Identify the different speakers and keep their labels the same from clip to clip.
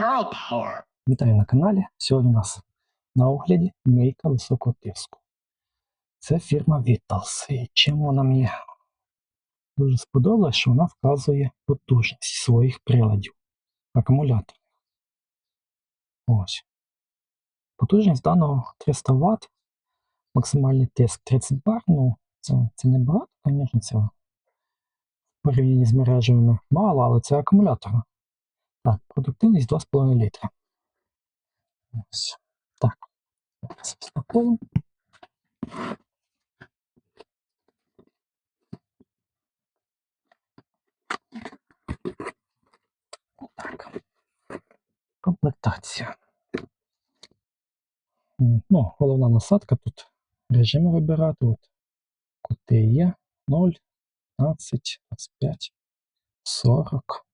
Speaker 1: Pearl Power.
Speaker 2: Вітаю на каналі. Сьогодні у нас на огляді мийка високого тиску. Це фірма Vitals. І чим вона мені дуже сподобалась, що вона вказує потужність своїх приладів акумуляторів. Ось. Потужність даного 300 Вт, максимальний тиск 30 бар. Ну, це, це не багато, звісно, це в порівнянні з мережевими мало, але це акумулятор. Так, продуктивність 2,5 літра. Ось. Так. Зараз розпакуємо. Так. Комплектація. М, Ну, головна насадка тут режими вибирати. От. Кути є 0, 15, 25, 40.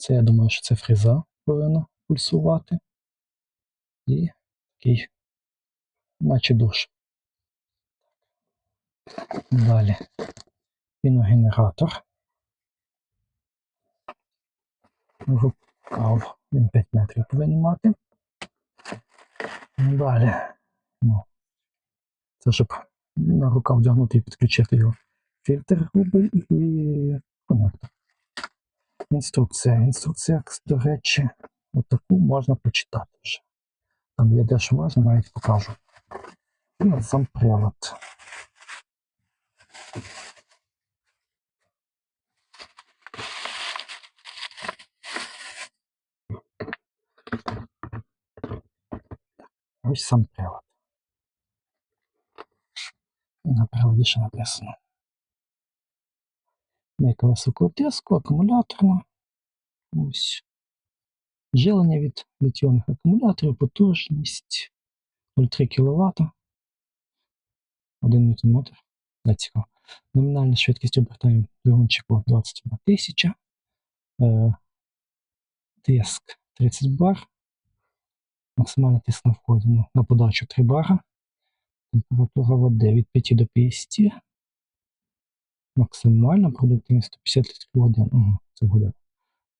Speaker 2: Це я думаю, що це фреза повинна пульсувати. І такий, наче душ. Далі піногенератор. Рукав. Він 5 метрів повинен мати. Далі. Ну, це щоб на рукав вдягнути і підключити його. Фільтр грубий і конектор. Інструкція. Інструкція, до речі, отаку можна почитати вже. Там є дещо важно, навіть покажу. І от сам прилад. Ось сам прилад. І на приладі ще написано. Мийка високого тиску, акумуляторна. Ось. Жилення від літіонних акумуляторів, потужність 0,3 кВт. 1 Нм. Цікаво. Номінальна швидкість обертання двигунчику 21 тисяча. Е, тиск 30 бар. Максимальний тиск на вході ну, на подачу 3 бара. Температура води від 5 до 50. Максимальна продуктивність 150 літрів. Угу, це буде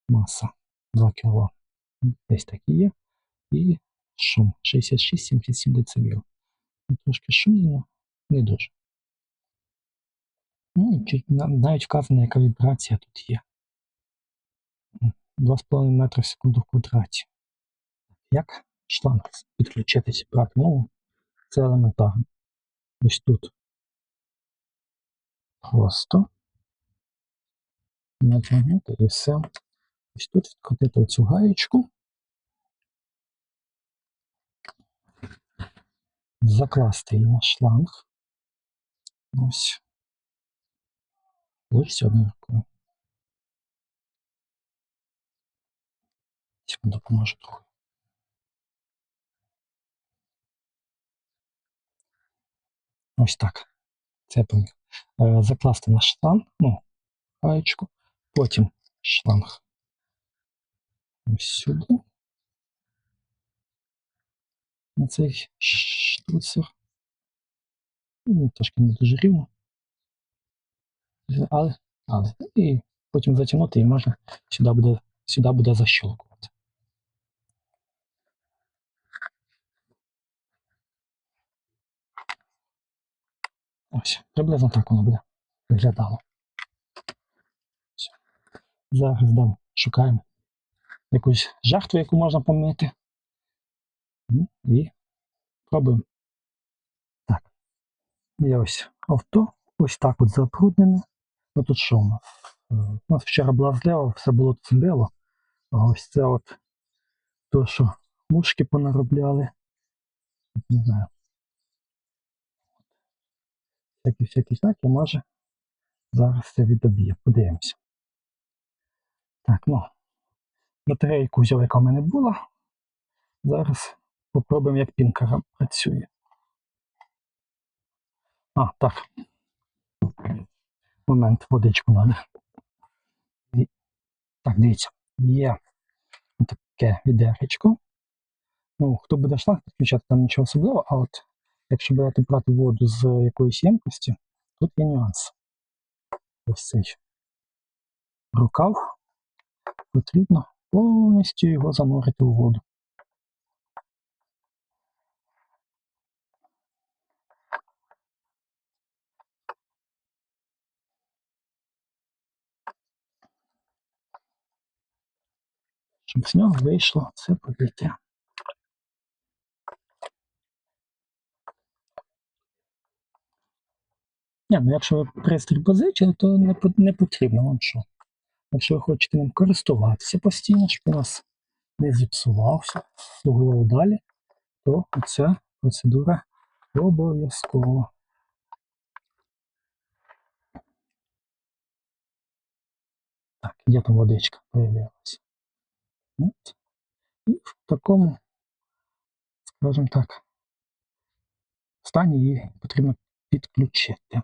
Speaker 2: маса 2 кг. Десь такі є. І шум 66-77 дБ. Ну, Трошки шумно, не дуже. Ну, навіть вказана, яка вібрація тут є. 2,5 метра в секунду в квадраті. Як шланг підключити зібрати? Ну, це елементарно. Ось тут. Просто натягнути і все. Ось тут відкрутити оцю гаєчку. Закласти її на шланг. Ось. Ось одною рукою. Допоможу трохи. Ось так. Це. Е, Закласти на шланг, ну, гаєчку, потім шланг. Ось сюди. На цей штуцер. Ну, трошки не дуже рівно. Але, але. І потім затягнути і можна сюди буде, сюди буде защолкувати. Ось, приблизно так воно буде виглядало. Все. Зараз дам, шукаємо якусь жертву, яку можна помити. Ну, І пробуємо. Так. Є ось авто, ось так от забруднене. Ну тут що у нас? Е, У нас вчора була злива, все було цілило. А ось це от то, що мушки понаробляли. Не знаю. Всякі всякі всякі, може зараз це відоб'є. Подивимося. Так, ну. Батарейку взяв, яка в мене була. Зараз попробуємо, як пінка працює. А, так. Момент, водичку треба. Так, дивіться, є таке відеречко. Ну, хто буде шланг підключати, там нічого особливого, а от якщо брати брати воду з якоїсь ємкості, тут є нюанс. Ось цей рукав потрібно повністю його занурити у воду. Щоб з нього вийшло це повітря. Ні, ну якщо ви пристрій позичили, то не, не потрібно вам що. Якщо ви хочете ним користуватися постійно, щоб у нас не зіпсувався, слугував далі, то ця процедура обов'язкова. Так, де там водичка появилася? От. І в такому, скажімо так, стані її потрібно підключити.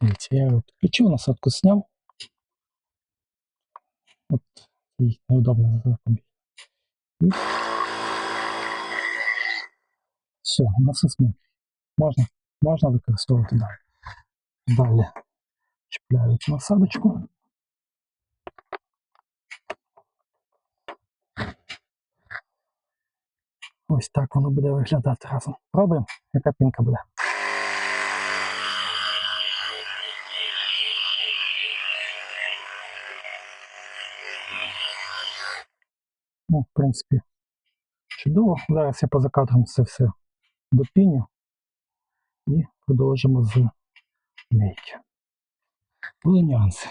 Speaker 2: Дивіться, я його підключив, насадку зняв. От їй неудобно запобіг. І все, насос ми. Можна, можна використовувати далі. Далі чіпляю цю насадочку. Ось так воно буде виглядати разом. Пробуємо, яка пінка буде. В принципі, чудово. Зараз я поза кадром це все допіню і продовжимо з лейки. Були нюанси.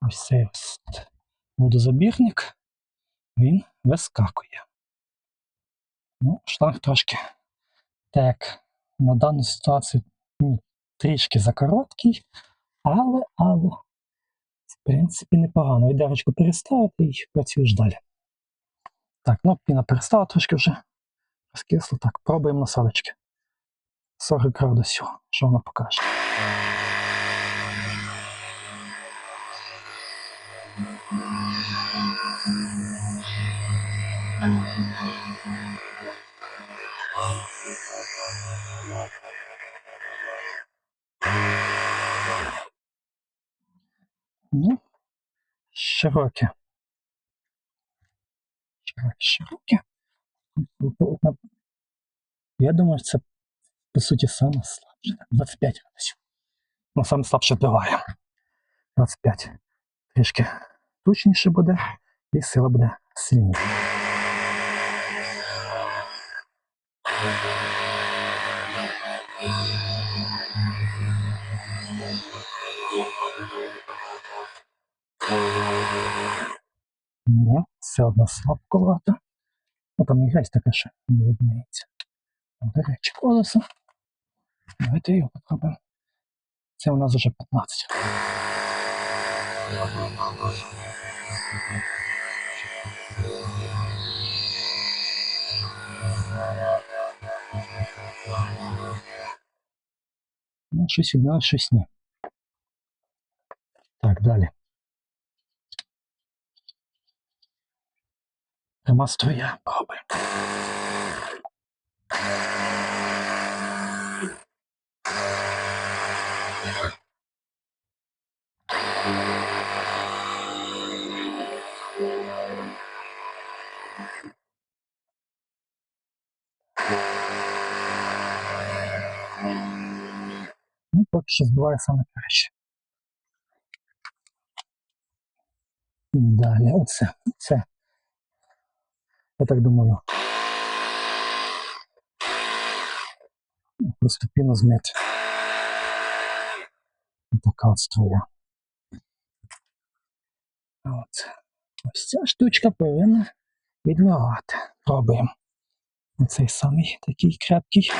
Speaker 2: Ось цей водозабірник, він вискакує. Ну, шланг трошки так, на дану ситуацію ні, трішки закороткий, але, але, в принципі, непогано. Відерочку переставити і працюєш далі. Так, ну піна перестала трошки вже розкисло. Так, пробуємо насадочки. 40 градусів, що вона покаже. Ну, широке. Широке. Я думаю, це по суті саме слабше. 25 градусів. Ну, саме слабше впливає. 25. Трішки точніше буде, і сила буде сильніша. Ні, все одно слабковато. Ну там і грязь така, що не відміється. До речі, колесо. Давайте його попробуємо. Це у нас вже 15. Ну, щось одне, щось ні. Так, далі. Пряма струя. Пробуємо. Ну, поки що збиває саме краще. Далі, оце, це. Я так думаю. Просто піну змити. Така от струя. От. Ось ця штучка повинна відмивати. Пробуємо. Оцей самий такий крепкий.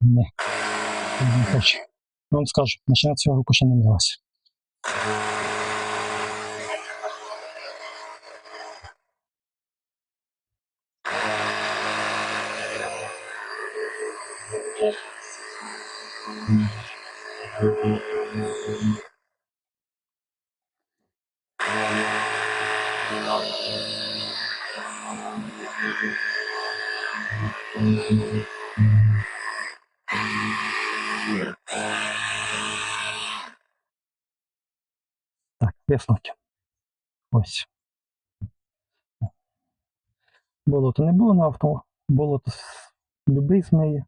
Speaker 2: Не. Не хочу. Я вам скажу, машина цього року ще не висновки. Ось. Болото не було на авто, болото любий змиє,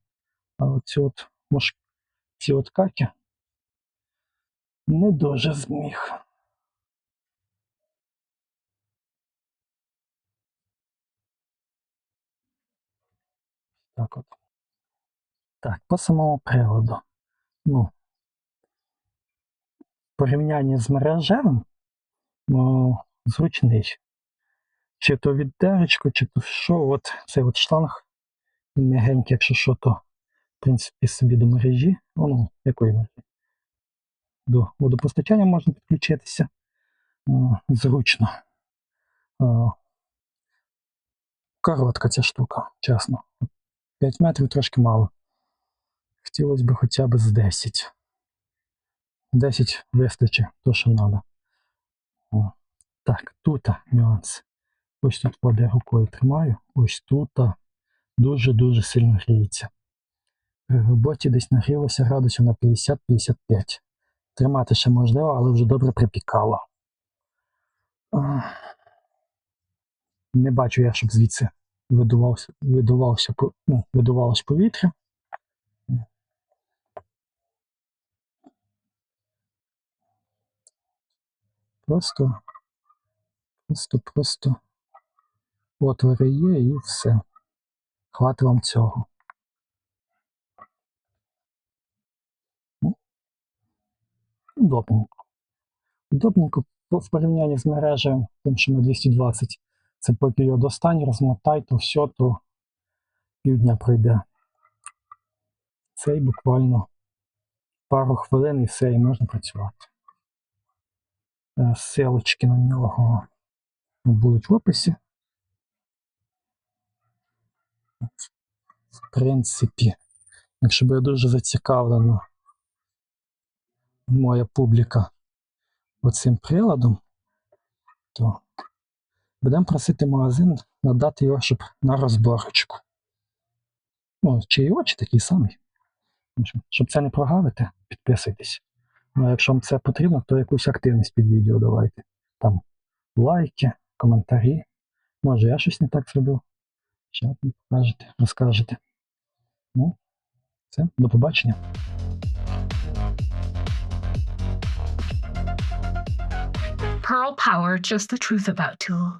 Speaker 2: а оці от, мош... ці от каки не дуже зміг. Так от. Так, по самому приводу. Ну, в порівнянні з мережевим, ну, зручний. Чи то віддеречко, чи то що, от цей от шланг, він м'ягенький, якщо що, то, в принципі, собі до мережі, ну, якої мережі? До водопостачання можна підключитися. Зручно. Коротка ця штука, чесно. 5 метрів трошки мало. Хотілося б хоча б з 10. 10 вистачить, то що треба. Так, тут нюанс. Ось тут води рукою тримаю, ось тут дуже-дуже сильно гріється. При роботі десь нагрілося градусів на 50-55. Тримати ще можливо, але вже добре припікало. Ах. Не бачу я, щоб звідси видувався, видувався, ну, видувалось повітря. Просто, просто, просто отвори є і все. Хватить вам цього. Удобненько. Удобненько в порівнянні з мережею, тим, що на 220. Це поки його достань, розмотай, то все, то півдня пройде. Цей буквально пару хвилин і все, і можна працювати. Е, Силочки на нього будуть в описі. В принципі, якщо буде дуже зацікавлена моя публіка оцим приладом, то будемо просити магазин надати його, щоб на розборочку. Ну, чи його, чи такий самий. Щоб це не прогавити, підписуйтесь. Ну, якщо вам це потрібно, то якусь активність під відео давайте. Там лайки, коментарі. Може, я щось не так зробив. Ще ви покажете, розкажете. Ну, все, до побачення.
Speaker 1: Pearl Power, just the truth about tool.